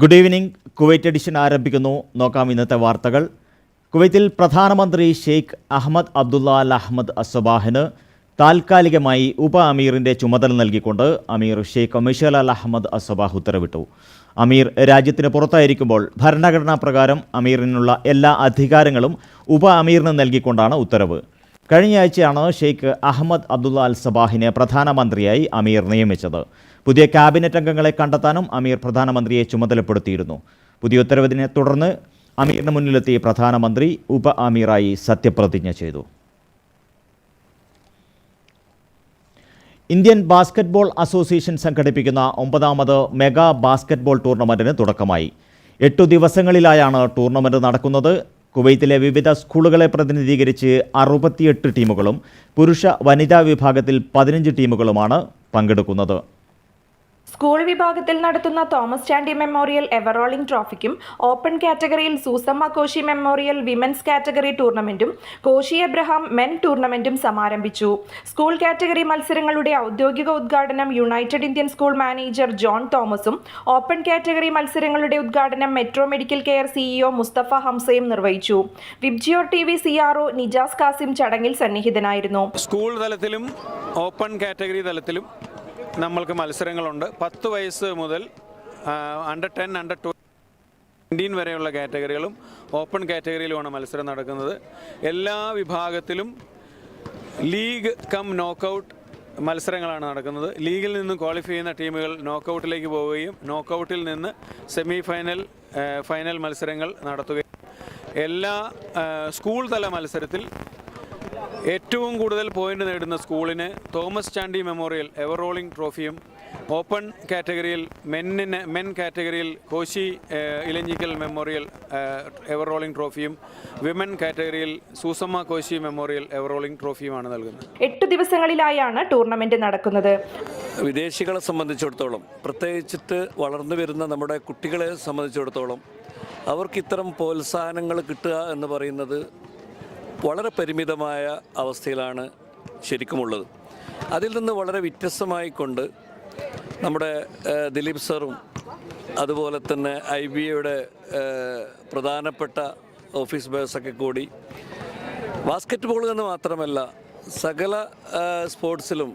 Good evening. Kuwait edition ആരംഭിക്കുന്നു. നോക്കാം ഇന്നത്തെ വാർത്തകൾ. കുവൈത്തിൽ പ്രധാനമന്ത്രി ഷെയ്ഖ് അഹമ്മദ് അബ്ദുള്ള അൽ അഹമ്മദ് അസബാഹിന് താൽക്കാലികമായി ഉപ അമീറിന്റെ ചുമതല നൽകിക്കൊണ്ട് അമീർ Sheikh Mishal Al Ahmad Assabah ഉത്തരവിട്ടു. അമീർ രാജ്യത്തിന് പുറത്തായിരിക്കുമ്പോൾ ഭരണഘടനാ പ്രകാരം അമീറിനുള്ള എല്ലാ അധികാരങ്ങളും ഉപ അമീറിന് നൽകിക്കൊണ്ടാണ് ഉത്തരവ്. കഴിഞ്ഞയാഴ്ചയാണ് ഷെയ്ഖ് അഹമ്മദ് അബ്ദുള്ള അൽ സബാഹിനെ പ്രധാനമന്ത്രിയായി അമീർ നിയമിച്ചത്. പുതിയ ക്യാബിനറ്റ് അംഗങ്ങളെ കണ്ടെത്താനും അമീർ പ്രധാനമന്ത്രിയെ ചുമതലപ്പെടുത്തിയിരുന്നു. പുതിയ ഉത്തരവിനെ തുടർന്ന് അമീറിന് മുന്നിലെത്തിയ പ്രധാനമന്ത്രി ഉപ അമീറായി സത്യപ്രതിജ്ഞ ചെയ്തു. ഇന്ത്യൻ ബാസ്ക്കറ്റ്ബോൾ അസോസിയേഷൻ സംഘടിപ്പിക്കുന്ന ഒമ്പതാമത് മെഗാ ബാസ്ക്കറ്റ്ബോൾ ടൂർണമെന്റിന് തുടക്കമായി. എട്ടു ദിവസങ്ങളിലായാണ് ടൂർണമെന്റ് നടക്കുന്നത്. കുവൈത്തിലെ വിവിധ സ്കൂളുകളെ പ്രതിനിധീകരിച്ച് അറുപത്തിയെട്ട് ടീമുകളും പുരുഷ വനിതാ വിഭാഗത്തിൽ പതിനഞ്ച് ടീമുകളുമാണ് പങ്കെടുക്കുന്നത്. സ്കൂൾ വിഭാഗത്തിൽ നടത്തുന്ന Thomas Chandy memorial ever rolling ട്രോഫിക്കും open കാറ്റഗറിയിൽ Susamma Koshi memorial women's category ടൂർണമെന്റും Koshy Abraham men ടൂർണമെന്റും സമാരംഭിച്ചു. സ്കൂൾ കാറ്റഗറി മത്സരങ്ങളുടെ ഔദ്യോഗിക ഉദ്ഘാടനം United Indian school manager John തോമസും ഓപ്പൺ കാറ്റഗറി മത്സരങ്ങളുടെ ഉദ്ഘാടനം metro medical care CEO Mustafa ഹംസയും നിർവഹിച്ചു. Vibgyor T V CRO Nijas Kasim ചടങ്ങിൽ സന്നിഹിതനായിരുന്നു. സ്കൂൾ തലത്തിലും ഓപ്പൺ കാറ്റഗറി തലത്തിലും നമ്മൾക്ക് മത്സരങ്ങളുണ്ട്. പത്ത് വയസ്സ് മുതൽ under ten under to nineteen വരെയുള്ള കാറ്റഗറികളും ഓപ്പൺ കാറ്റഗറിയിലുമാണ് മത്സരം നടക്കുന്നത്. എല്ലാ വിഭാഗത്തിലും ലീഗ് കം നോക്കൗട്ട് മത്സരങ്ങളാണ് നടക്കുന്നത്. ലീഗിൽ നിന്ന് ക്വാളിഫൈ ചെയ്യുന്ന ടീമുകൾ നോക്കൗട്ടിലേക്ക് പോവുകയും നോക്കൗട്ടിൽ നിന്ന് സെമി ഫൈനൽ ഫൈനൽ മത്സരങ്ങൾ നടത്തുകയും എല്ലാ സ്കൂൾ തല മത്സരത്തിൽ ഏറ്റവും കൂടുതൽ പോയിന്റ് നേടുന്ന സ്കൂളിന് Thomas Chandy memorial ever rolling ട്രോഫിയും open കാറ്റഗറിയിൽ മെന്നിന് മെൻ കാറ്റഗറിയിൽ Koshy Elanjikkal Elanjikkal memorial ever rolling ever rolling ട്രോഫിയും women കാറ്റഗറിയിൽ Susamma Koshy memorial ever rolling ട്രോഫിയുമാണ് നൽകുന്നത്. എട്ട് ദിവസങ്ങളിലായാണ് ടൂർണമെന്റ് നടക്കുന്നത്. വിദേശികളെ സംബന്ധിച്ചിടത്തോളം പ്രത്യേകിച്ചിട്ട് വളർന്നു വരുന്ന നമ്മുടെ കുട്ടികളെ സംബന്ധിച്ചിടത്തോളം അവർക്ക് ഇത്തരം പ്രോത്സാഹനങ്ങൾ കിട്ടുക എന്ന് പറയുന്നത് വളരെ പരിമിതമായ അവസ്ഥയിലാണ് ശരിക്കുമുള്ളത്. അതിൽ നിന്ന് വളരെ വ്യത്യസ്തമായിക്കൊണ്ട് നമ്മുടെ ദിലീപ് സാറും അതുപോലെ തന്നെ ഐ ബി എയുടെ പ്രധാനപ്പെട്ട ഓഫീസ് ബേഴ്സൊക്കെ കൂടി ബാസ്ക്കറ്റ് ബോൾ എന്ന് മാത്രമല്ല സകല സ്പോർട്സിലും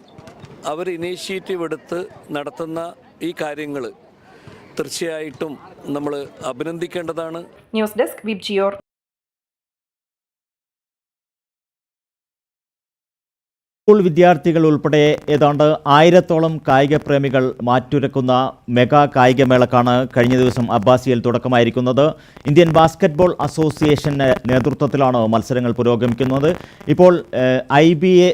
അവർ ഇനീഷ്യേറ്റീവ് എടുത്ത് നടത്തുന്ന ഈ കാര്യങ്ങൾ തീർച്ചയായിട്ടും നമ്മൾ അഭിനന്ദിക്കേണ്ടതാണ്. ന്യൂസ് ഡെസ്ക് വിബ്ജിയോർ സ്കൂൾ വിദ്യാർത്ഥികൾ ഉൾപ്പെടെ ഏതാണ്ട് ആയിരത്തോളം കായിക പ്രേമികൾ മാറ്റുരക്കുന്ന മെഗാ കായികമേളക്കാണ് കഴിഞ്ഞ ദിവസം അബ്ബാസിയിൽ തുടക്കമായിരിക്കുന്നത്. ഇന്ത്യൻ ബാസ്ക്കറ്റ്ബോൾ അസോസിയേഷന്റെ നേതൃത്വത്തിലാണ് മത്സരങ്ങൾ പുരോഗമിക്കുന്നത്. ഇപ്പോൾ ഐ ബി എ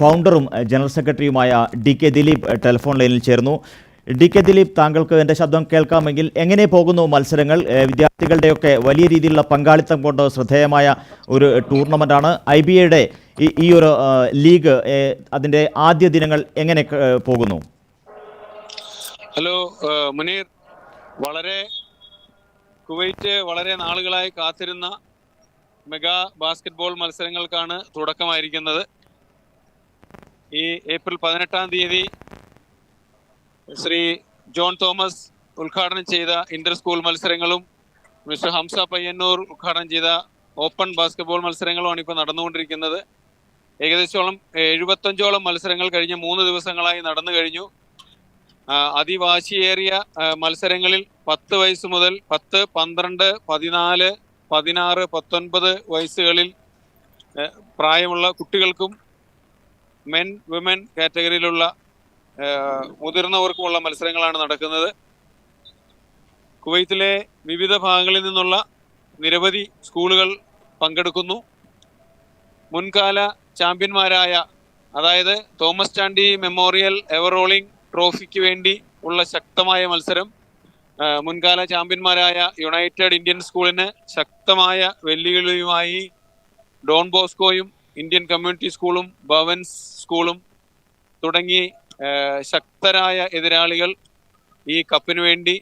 ഫൗണ്ടറും ജനറൽ സെക്രട്ടറിയുമായ ഡി കെ ദിലീപ് ടെലിഫോൺ ലൈനിൽ ചേർന്നു ഡി കെ ദിലീപ് താങ്കൾക്ക് എന്റെ ശബ്ദം കേൾക്കാമെങ്കിൽ എങ്ങനെ പോകുന്നു മത്സരങ്ങൾ? വിദ്യാർത്ഥികളുടെയൊക്കെ വലിയ രീതിയിലുള്ള പങ്കാളിത്തം കൊണ്ട് ശ്രദ്ധേയമായ ഒരു ടൂർണമെന്റാണ് ഐ ബി എയുടെ ഈ ഒരു ലീഗ്. അതിന്റെ ആദ്യ ദിനങ്ങൾ എങ്ങനെ പോകുന്നു? ഹലോ മുനീർ. വളരെ കുവൈറ്റ് വളരെ നാളുകളായി കാത്തിരുന്ന മെഗാ ബാസ്കറ്റ്ബോൾ മത്സരങ്ങൾക്കാണ് തുടക്കമായിരിക്കുന്നത്. ഈ ഏപ്രിൽ പതിനെട്ടാം തീയതി ശ്രീ ജോൺ തോമസ് ഉദ്ഘാടനം ചെയ്ത ഇന്റർ സ്കൂൾ മത്സരങ്ങളും മിസ്റ്റർ ഹംസ പയ്യന്നൂർ ഉദ്ഘാടനം ചെയ്ത ഓപ്പൺ ബാസ്കറ്റ്ബോൾ മത്സരങ്ങളുമാണ് ഇപ്പോൾ നടന്നുകൊണ്ടിരിക്കുന്നത്. ഏകദേശോളം എഴുപത്തഞ്ചോളം മത്സരങ്ങൾ കഴിഞ്ഞ മൂന്ന് ദിവസങ്ങളായി നടന്നു കഴിഞ്ഞു. അതിവാശിയേറിയ മത്സരങ്ങളിൽ പത്ത് വയസ്സ് മുതൽ പത്ത് പന്ത്രണ്ട് പതിനാല് പതിനാറ് പത്തൊൻപത് വയസ്സുകളിൽ പ്രായമുള്ള കുട്ടികൾക്കും മെൻ വിമൻ കാറ്റഗറിയിലുള്ള മുതിർന്നവർക്കുമുള്ള മത്സരങ്ങളാണ് നടക്കുന്നത്. കുവൈത്തിലെ വിവിധ ഭാഗങ്ങളിൽ നിന്നുള്ള നിരവധി സ്കൂളുകൾ പങ്കെടുക്കുന്നു. മുൻകാല ചാമ്പ്യന്മാരായ അതായത് Thomas Chandy memorial ever rolling ട്രോഫിക്ക് വേണ്ടി ഉള്ള ശക്തമായ മത്സരം മുൻകാല ചാമ്പ്യന്മാരായ യുണൈറ്റഡ് ഇന്ത്യൻ സ്കൂളിന് ശക്തമായ വെല്ലുവിളിയുമായി ഡോൺ ബോസ്കോയും ഇന്ത്യൻ കമ്മ്യൂണിറ്റി സ്കൂളും ഭവൻസ് സ്കൂളും തുടങ്ങി ശക്തരായ എതിരാളികൾ ഈ കപ്പിന് വേണ്ടി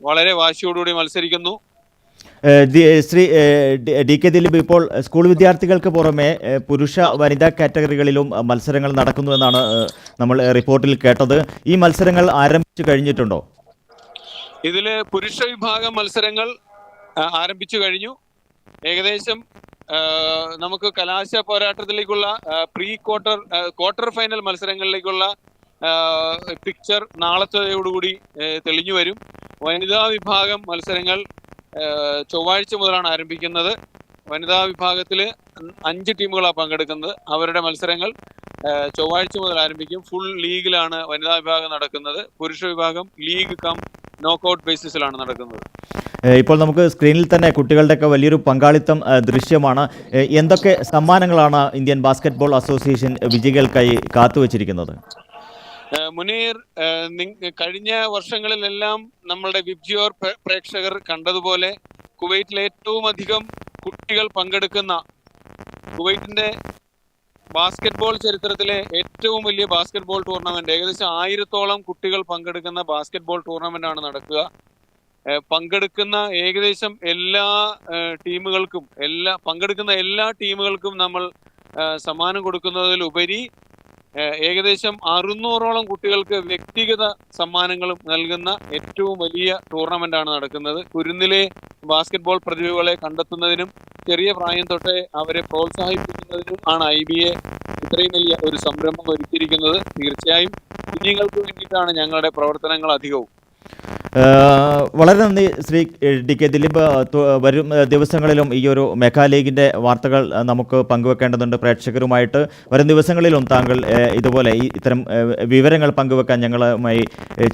വളരെ വാശിയോടുകൂടി മത്സരിക്കുന്നു. ശ്രീ ഡി കെ ദിലീപ് ഇപ്പോൾ സ്കൂൾ വിദ്യാർത്ഥികൾക്ക് പുറമെ പുരുഷ വനിതാ കാറ്റഗറികളിലും മത്സരങ്ങൾ നടക്കുന്നു എന്നാണ് നമ്മൾ റിപ്പോർട്ടിൽ കേട്ടത്. ഈ മത്സരങ്ങൾ ആരംഭിച്ചു കഴിഞ്ഞിട്ടുണ്ടോ? ഇതിൽ പുരുഷ വിഭാഗം മത്സരങ്ങൾ ആരംഭിച്ചു കഴിഞ്ഞു. ഏകദേശം നമുക്ക് കലാശ പോരാട്ടത്തിലേക്കുള്ള പ്രീ ക്വാർട്ടർ ക്വാർട്ടർ ഫൈനൽ മത്സരങ്ങളിലേക്കുള്ള പിക്ചർ നാളത്തെയോടുകൂടി തെളിഞ്ഞു വരും. വനിതാ വിഭാഗം മത്സരങ്ങൾ ചൊവ്വാഴ്ച മുതലാണ് ആരംഭിക്കുന്നത്. വനിതാ വിഭാഗത്തിൽ അഞ്ച് ടീമുകളാണ് പങ്കെടുക്കുന്നത്. അവരുടെ മത്സരങ്ങൾ ചൊവ്വാഴ്ച മുതൽ ആരംഭിക്കും. ഫുൾ ലീഗിലാണ് വനിതാ വിഭാഗം നടക്കുന്നത്. പുരുഷ വിഭാഗം ലീഗ് കം നോക്കൌട്ട് ബേസിസിലാണ് നടക്കുന്നത്. ഇപ്പോൾ നമുക്ക് സ്ക്രീനിൽ തന്നെ കുട്ടികളുടെയൊക്കെ വലിയൊരു പങ്കാളിത്തം ദൃശ്യമാണ്. എന്തൊക്കെ സമ്മാനങ്ങളാണ് ഇന്ത്യൻ ബാസ്കറ്റ്ബോൾ അസോസിയേഷൻ വിജയികൾക്കായി കാത്തുവച്ചിരിക്കുന്നത്? മുനീർ കഴിഞ്ഞ വർഷങ്ങളിലെല്ലാം നമ്മളുടെ വിബ്ജിയോർ പ്രേ- പ്രേക്ഷകർ കണ്ടതുപോലെ കുവൈറ്റിലെ ഏറ്റവും അധികം കുട്ടികൾ പങ്കെടുക്കുന്ന കുവൈറ്റിന്റെ ബാസ്കറ്റ്ബോൾ ചരിത്രത്തിലെ ഏറ്റവും വലിയ ബാസ്കറ്റ്ബോൾ ടൂർണമെന്റ് ഏകദേശം ആയിരത്തോളം കുട്ടികൾ പങ്കെടുക്കുന്ന ബാസ്കറ്റ്ബോൾ ടൂർണമെന്റ് ആണ് നടക്കുക പങ്കെടുക്കുന്ന ഏകദേശം എല്ലാ ടീമുകൾക്കും എല്ലാ പങ്കെടുക്കുന്ന എല്ലാ ടീമുകൾക്കും നമ്മൾ സമ്മാനം കൊടുക്കുന്നതിലുപരി ഏകദേശം അറുന്നൂറോളം കുട്ടികൾക്ക് വ്യക്തിഗത സമ്മാനങ്ങളും നൽകുന്ന ഏറ്റവും വലിയ ടൂർണമെന്റ് ആണ് നടക്കുന്നത്. കുരുന്നിലെ ബാസ്കറ്റ്ബോൾ പ്രതിഭകളെ കണ്ടെത്തുന്നതിനും ചെറിയ പ്രായം തൊട്ടേ അവരെ പ്രോത്സാഹിപ്പിക്കുന്നതിനും ആണ് ഐ ബി എ ഇത്രയും വലിയ ഒരു സംരംഭം ഒരുക്കിയിരിക്കുന്നത്. തീർച്ചയായും കുഞ്ഞുങ്ങൾക്ക് വേണ്ടിയിട്ടാണ് ഞങ്ങളുടെ പ്രവർത്തനങ്ങൾ അധികവും. വളരെ നന്ദി ശ്രീ ഡി കെ ദിലീപ്. വരും ദിവസങ്ങളിലും ഈ ഒരു മെഗാ ലീഗിന്റെ വാർത്തകൾ നമുക്ക് പങ്കുവെക്കേണ്ടതുണ്ട് പ്രേക്ഷകരുമായിട്ട്. വരും ദിവസങ്ങളിലും താങ്കൾ ഇതുപോലെ ഇത്തരം വിവരങ്ങൾ പങ്കുവെക്കാൻ ഞങ്ങളുമായി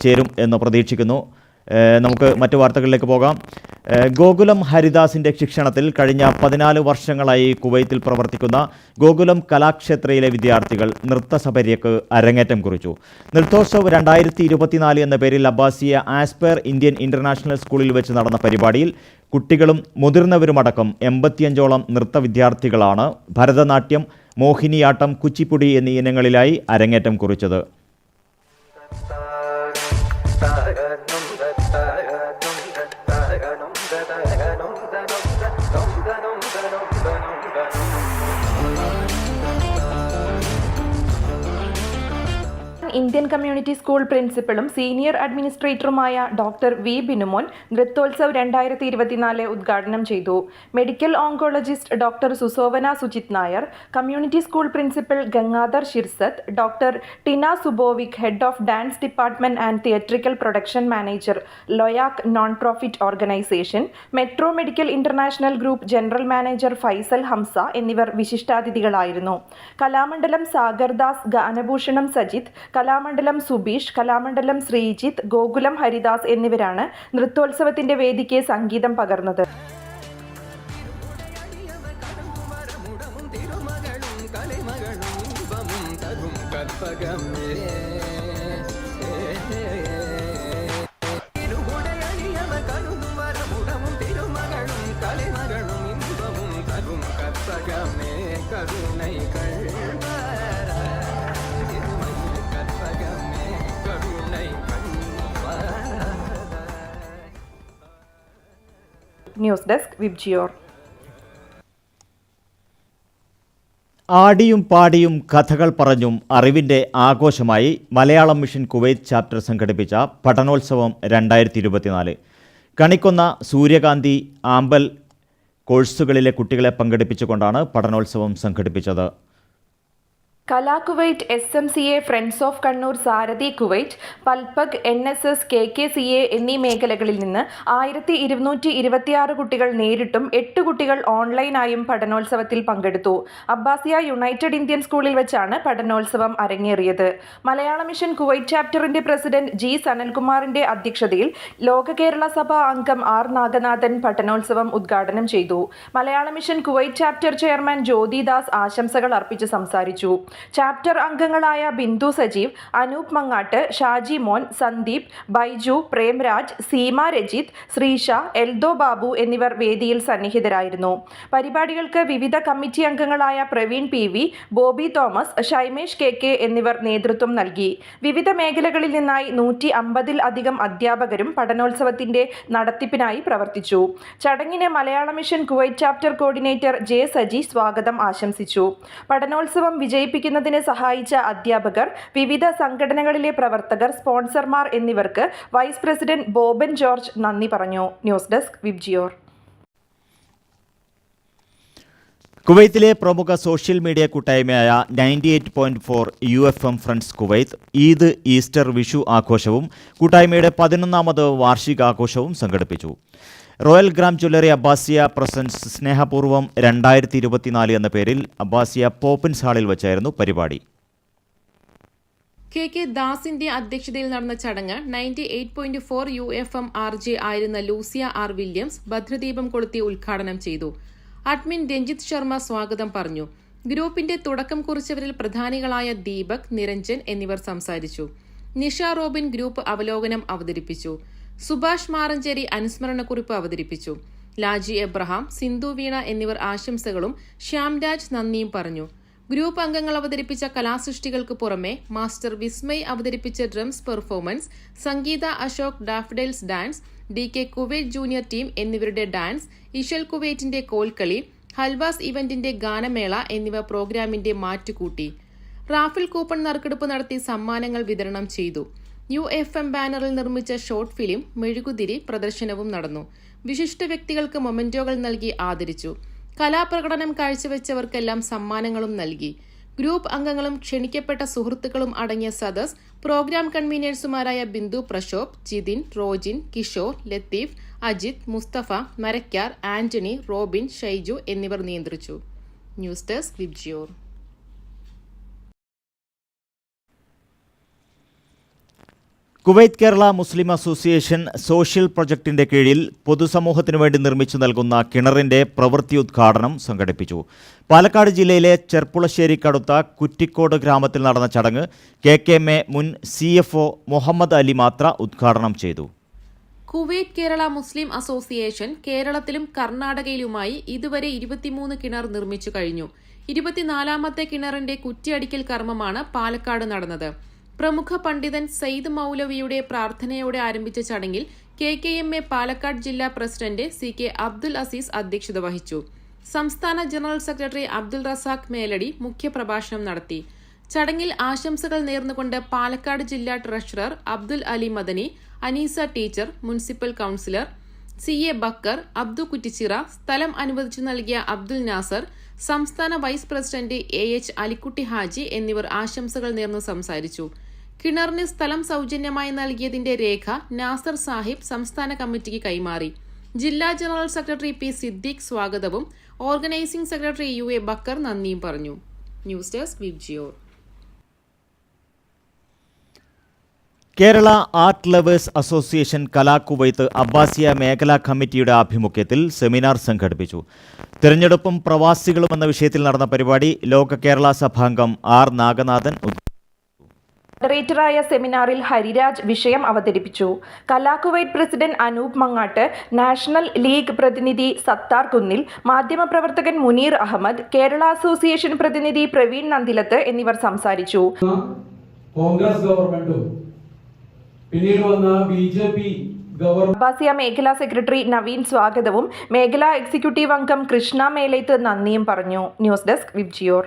ചേരും എന്ന് പ്രതീക്ഷിക്കുന്നു. നമുക്ക് മറ്റു വാർത്തകളിലേക്ക് പോകാം. ഗോകുലം ഹരിദാസിന്റെ ശിക്ഷണത്തിൽ കഴിഞ്ഞ പതിനാല് വർഷങ്ങളായി കുവൈത്തിൽ പ്രവർത്തിക്കുന്ന ഗോകുലം കലാക്ഷേത്രയിലെ വിദ്യാർത്ഥികൾ നൃത്തസപര്യക്ക് അരങ്ങേറ്റം കുറിച്ചു. നൃത്തോത്സവ് രണ്ടായിരത്തി ഇരുപത്തിനാല് എന്ന പേരിൽ അബ്ബാസിയ ആസ്പയർ ഇന്ത്യൻ ഇന്റർനാഷണൽ സ്കൂളിൽ വെച്ച് നടന്ന പരിപാടിയിൽ കുട്ടികളും മുതിർന്നവരുമടക്കം എൺപത്തിയഞ്ചോളം നൃത്ത വിദ്യാർത്ഥികളാണ് ഭരതനാട്യം മോഹിനിയാട്ടം കുച്ചിപ്പുടി എന്നീ ഇനങ്ങളിലായി അരങ്ങേറ്റം കുറിച്ചത്. ഇന്ത്യൻ കമ്മ്യൂണിറ്റി സ്കൂൾ പ്രിൻസിപ്പളും സീനിയർ അഡ്മിനിസ്ട്രേറ്ററുമായ ഡോക്ടർ വി ബിനുമോൻ നൃത്തോത്സവ് രണ്ടായിരത്തി ഇരുപത്തിനാല് ഉദ്ഘാടനം ചെയ്തു. Medical oncologist doctor Susovana Sujith Nair community school principal Gangadhar Shirsat doctor Tina Subovic head of dance department and theatrical production manager Loyac non profit organisation metro medical international group general manager Faisal Hamsa എന്നിവർ വിശിഷ്ടാതിഥികളായിരുന്നു. കലാമണ്ഡലം സാഗർദാസ് ഗാനഭൂഷണം സജിത് കലാമണ്ഡലം സുബീഷ് കലാമണ്ഡലം ശ്രീജിത്ത് ഗോകുലം ഹരിദാസ് എന്നിവരാണ് നൃത്തോത്സവത്തിന്റെ വേദിക്ക് സംഗീതം പകർന്നത്. News desk Vibgyor ആടിയും പാടിയും കഥകൾ പറഞ്ഞും അറിവിന്റെ ആഘോഷമായി മലയാളം മിഷൻ കുവൈത്ത് ചാപ്റ്റർ സംഘടിപ്പിച്ച പഠനോത്സവം രണ്ടായിരത്തി ഇരുപത്തിനാല് കണിക്കൊന്ന സൂര്യകാന്തി ആമ്പൽ കോഴ്സുകളിലെ കുട്ടികളെ പങ്കെടുപ്പിച്ചുകൊണ്ടാണ് പഠനോത്സവം സംഘടിപ്പിച്ചത്. Kala Kuwait S M C A friends of Kannur Sarathi Kuwait Palpak N S S K K C A എന്നീ മേഖലകളിൽ നിന്ന് ആയിരത്തി ഇരുന്നൂറ്റി ഇരുപത്തിയാറ് കുട്ടികൾ നേരിട്ടും എട്ട് കുട്ടികൾ ഓൺലൈനായും പഠനോത്സവത്തിൽ പങ്കെടുത്തു. അബ്ബാസിയ യുണൈറ്റഡ് ഇന്ത്യൻ സ്കൂളിൽ വെച്ചാണ് പഠനോത്സവം അരങ്ങേറിയത്. മലയാള മിഷൻ കുവൈറ്റ് ചാപ്റ്ററിന്റെ പ്രസിഡന്റ് ജി സനൽകുമാറിന്റെ അധ്യക്ഷതയിൽ ലോക കേരള സഭ അംഗം ആർ നാഗനാഥൻ പഠനോത്സവം ഉദ്ഘാടനം ചെയ്തു. Malayala mission Kuwait chapter chairman Jyothidas ആശംസകൾ അർപ്പിച്ച് സംസാരിച്ചു. ചാപ്റ്റർ അംഗങ്ങളായ ബിന്ദു സജീവ് അനൂപ് മങ്ങാട്ട് ഷാജി മോൻ സന്ദീപ് ബൈജു പ്രേംരാജ് സീമ രജിത് ശ്രീഷ എൽദോ ബാബു എന്നിവർ വേദിയിൽ സന്നിഹിതരായിരുന്നു. പരിപാടികൾക്ക് വിവിധ കമ്മിറ്റി അംഗങ്ങളായ Praveen P V Bobby Thomas Shaimesh K K എന്നിവർ നേതൃത്വം നൽകി. വിവിധ മേഖലകളിൽ നിന്നായി നൂറ്റി അമ്പതിൽ അധികം അധ്യാപകരും പഠനോത്സവത്തിന്റെ നടത്തിപ്പിനായി പ്രവർത്തിച്ചു. ചടങ്ങിന് Malayala mission Kuwait chapter coordinator J Saji സ്വാഗതം ആശംസിച്ചു. പഠനോത്സവം വിജയിപ്പിക്കുന്ന വികസിപ്പിക്കുന്നതിന് സഹായിച്ച അധ്യാപകർ വിവിധ സംഘടനകളിലെ പ്രവർത്തകർ സ്പോൺസർമാർ എന്നിവർക്ക് വൈസ് പ്രസിഡന്റ് ബോബൻ ജോർജ് നന്ദി പറഞ്ഞു. ന്യൂസ് ഡെസ്ക് വിബ്ജിയോർ കുവൈത്തിലെ പ്രമുഖ സോഷ്യൽ മീഡിയ കൂട്ടായ്മയായ ninety eight point four U F M friends Kuwait Eid Easter Vishu ആഘോഷവും കൂട്ടായ്മയുടെ പതിനൊന്നാമത് വാർഷികാഘോഷവും സംഘടിപ്പിച്ചു. Royal gram jewellery Abbasiya presents Snehapoorvam രണ്ടായിരത്തി ഇരുപത്തിനാല് എന്ന പേരിൽ അബ്ബാസിയ പോപ്പിൻസ് ഹാളിൽ വെച്ചായിരുന്നു പരിപാടി. കെ കെ ദാസിന്റെ അധ്യക്ഷതയിൽ നടന്ന ചടങ്ങ് ninety eight point four U F M R J ആയിരുന്ന ലൂസിയ ആർ വില്യംസ് ഭദ്രദീപം കൊളുത്തി ഉദ്ഘാടനം ചെയ്തു. അഡ്മിൻ രഞ്ജിത്ത് ശർമ്മ സ്വാഗതം പറഞ്ഞു. ഗ്രൂപ്പിന്റെ തുടക്കം കുറിച്ചവരിൽ പ്രധാനികളായ ദീപക് നിരഞ്ജൻ എന്നിവർ സംസാരിച്ചു. നിഷ റോബിൻ ഗ്രൂപ്പ് അവലോകനം അവതരിപ്പിച്ചു. സുഭാഷ് മാറഞ്ചേരി അനുസ്മരണക്കുറിപ്പ് അവതരിപ്പിച്ചു. ലാജി എബ്രഹാം സിന്ധു വീണ എന്നിവർ ആശംസകളും ശ്യാംരാജ് നന്ദിയും പറഞ്ഞു. ഗ്രൂപ്പ് അംഗങ്ങൾ അവതരിപ്പിച്ച കലാസൃഷ്ടികൾക്ക് പുറമെ മാസ്റ്റർ വിസ്മയ് അവതരിപ്പിച്ച drums performance Sangeetha Ashok Daffodils dance D K Kuwait junior team എന്നിവരുടെ ഡാൻസ് ഇഷൽ കുവൈറ്റിന്റെ കോൽക്കളി ഹൽവാസ് ഇവന്റിന്റെ ഗാനമേള എന്നിവ പ്രോഗ്രാമിന്റെ മാറ്റുകൂട്ടി. റാഫിൽ കൂപ്പൺ നറുക്കെടുപ്പ് നടത്തി സമ്മാനങ്ങൾ വിതരണം ചെയ്തു. യു എഫ് എം ബാനറിൽ നിർമ്മിച്ച ഷോർട്ട് ഫിലിം മെഴുകുതിരി പ്രദർശനവും നടന്നു. വിശിഷ്ട വ്യക്തികൾക്ക് മൊമെന്റോകൾ നൽകി ആദരിച്ചു. കലാപ്രകടനം കാഴ്ചവെച്ചവർക്കെല്ലാം സമ്മാനങ്ങളും നൽകി. ഗ്രൂപ്പ് അംഗങ്ങളും ക്ഷണിക്കപ്പെട്ട സുഹൃത്തുക്കളും അടങ്ങിയ സദസ് പ്രോഗ്രാം കൺവീനേഴ്സുമാരായ ബിന്ദു പ്രശോഭ് ജിതിൻ റോജിൻ കിഷോർ ലത്തീഫ് അജിത് മുസ്തഫ മരക്കാർ ആന്റണി റോബിൻ ഷൈജു എന്നിവർ നിയന്ത്രിച്ചു. News desk Vibgyor. Kuwait Kerala Muslim association social പ്രൊജക്ടിന്റെ കീഴിൽ പൊതുസമൂഹത്തിനു വേണ്ടി നിർമ്മിച്ചു നൽകുന്ന കിണറിന്റെ പ്രവൃത്തി ഉദ്ഘാടനം സംഘടിപ്പിച്ചു. പാലക്കാട് ജില്ലയിലെ ചെർപ്പുളശ്ശേരിക്കടുത്ത കുറ്റിക്കോട് ഗ്രാമത്തിൽ നടന്ന ചടങ്ങ് കെ കെ എം എ മുൻ C F O Muhammad Ali Mathra ഉദ്ഘാടനം ചെയ്തു. കുവൈറ്റ് കേരള മുസ്ലിം അസോസിയേഷൻ കേരളത്തിലും കർണാടകയിലുമായി ഇതുവരെ ഇരുപത്തിമൂന്ന് കിണർ നിർമ്മിച്ചു കഴിഞ്ഞു. ഇരുപത്തിനാലാമത്തെ കിണറിന്റെ കുറ്റിയടിക്കൽ കർമ്മമാണ് പാലക്കാട് നടന്നത്. പ്രമുഖ പണ്ഡിതൻ സയ്യിദ് മൗലവിയുടെ പ്രാർത്ഥനയോടെ ആരംഭിച്ച ചടങ്ങിൽ K K M A Palakkad ജില്ലാ president C K Abdul Azeez അധ്യക്ഷത വഹിച്ചു. സംസ്ഥാന ജനറൽ സെക്രട്ടറി അബ്ദുൽ റസാഖ് മേലടി മുഖ്യപ്രഭാഷണം നടത്തി. ചടങ്ങിൽ ആശംസകൾ നേർന്നുകൊണ്ട് പാലക്കാട് ജില്ലാ treasurer Abdul Ali Madani Aneesa teacher municipal councillor C A Bakker Abdu Kuttichira സ്ഥലം അനുവദിച്ചു നൽകിയ അബ്ദുൽ നാസർ സംസ്ഥാന vice president A H Alikutty Haji എന്നിവർ ആശംസകൾ നേർന്ന് സംസാരിച്ചു. കിണറിന് സ്ഥലം സൗജന്യമായി നൽകിയതിന്റെ രേഖ നാസർ സാഹിബ് സംസ്ഥാന കമ്മിറ്റിക്ക് കൈമാറി. ജില്ലാ ജനറൽ സെക്രട്ടറി പി സിദ്ദീഖ് സ്വാഗതവും organising secretary U A Bakker നന്ദിയും പറഞ്ഞു. News desk Vibgyor Kerala art lovers association Kala Kuwait Abbasiya മേഖലാ കമ്മിറ്റിയുടെ ആഭിമുഖ്യത്തിൽ സെമിനാർ സംഘടിപ്പിച്ചു. തിരഞ്ഞെടുപ്പും പ്രവാസികളും എന്ന വിഷയത്തിൽ നടന്ന പരിപാടി ലോക കേരള സഭാംഗം ആർ നാഗനാഥൻ മോഡറേറ്ററായ സെമിനാറിൽ ഹരിരാജ് വിഷയം അവതരിപ്പിച്ചു. Kala Kuwait president Anoop Mangatt national league പ്രതിനിധി സത്താർ കുന്നിൽ മാധ്യമപ്രവർത്തകൻ മുനീർ അഹമ്മദ് കേരള അസോസിയേഷൻ പ്രതിനിധി പ്രവീൺ നന്ദിലത്ത് എന്നിവർ സംസാരിച്ചു. കോൺഗ്രസ് ഗവൺമെന്റും പിന്നീട് വന്ന ബി ജെ പി അബ്ബാസിയ മേഖലാ സെക്രട്ടറി നവീൻ സ്വാഗതവും മേഖലാ എക്സിക്യൂട്ടീവ് അംഗം കൃഷ്ണ മേലേത്ത് നന്ദിയും പറഞ്ഞു. News desk Vibgyor.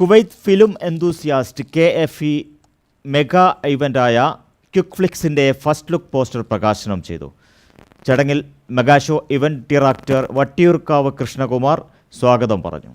Kuwait film enthusiast K F E mega ഇവന്റായ quick ഫ്ലിക്സിന്റെ ഫസ്റ്റ് ലുക്ക് പോസ്റ്റർ പ്രകാശനം ചെയ്തു. ചടങ്ങിൽ mega show event director Vattiyoorkavu Krishnakumar സ്വാഗതം പറഞ്ഞു.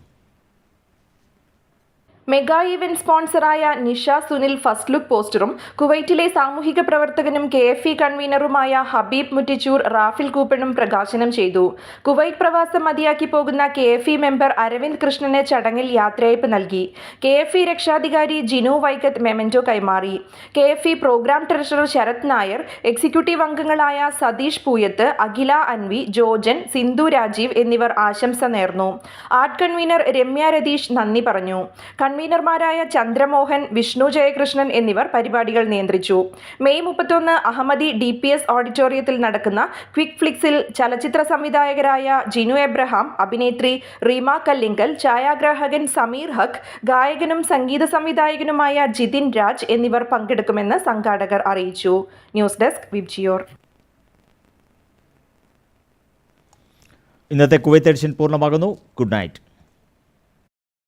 മെഗാ ഇവന്റ് സ്പോൺസറായ നിഷ സുനിൽ ഫസ്റ്റ് ലുക്ക് പോസ്റ്ററും കുവൈറ്റിലെ സാമൂഹിക പ്രവർത്തകനും കെ എഫ് ഇ കൺവീനറുമായ ഹബീബ് മുറ്റിച്ചൂർ റാഫിൽ കൂപ്പണും പ്രകാശനം ചെയ്തു. കുവൈറ്റ് പ്രവാസം മതിയാക്കി പോകുന്ന K F E member Aravind കൃഷ്ണന് ചടങ്ങിൽ യാത്രയയപ്പ് നൽകി. കെ എഫ് ഇ രക്ഷാധികാരി ജിനു വൈക്കത്ത് മെമന്റോ കൈമാറി. K F E programme treasurer Sarath Nair executive അംഗങ്ങളായ സതീഷ് പൂയത്ത് അഖില അൻവി ജോജൻ സിന്ധു രാജീവ് എന്നിവർ ആശംസ നേർന്നു. ആർട്ട് കൺവീനർ രമ്യ രതീഷ് നന്ദി പറഞ്ഞു. കൺവീനർമാരായ ചന്ദ്രമോഹൻ വിഷ്ണു ജയകൃഷ്ണൻ എന്നിവർ പരിപാടികൾ നിയന്ത്രിച്ചു. മെയ് മുപ്പത്തൊന്ന് അഹമ്മദി ഡി പി എസ് ഓഡിറ്റോറിയത്തിൽ നടക്കുന്ന ക്വിക്ക് ഫ്ലിക്സിൽ ചലച്ചിത്ര സംവിധായകരായ ജിനു എബ്രഹാം അഭിനേത്രി റീമ കല്ലിങ്കൽ ഛായാഗ്രാഹകൻ സമീർ ഹക്ക് ഗായകനും സംഗീത സംവിധായകനുമായ ജിതിൻ രാജ് എന്നിവർ പങ്കെടുക്കുമെന്ന് സംഘാടകർ അറിയിച്ചു. News desk Vibgyor. ഇന്നത്തെ കുവൈത്ത് എഡിഷൻ പൂർണമാകുന്നു. Good night.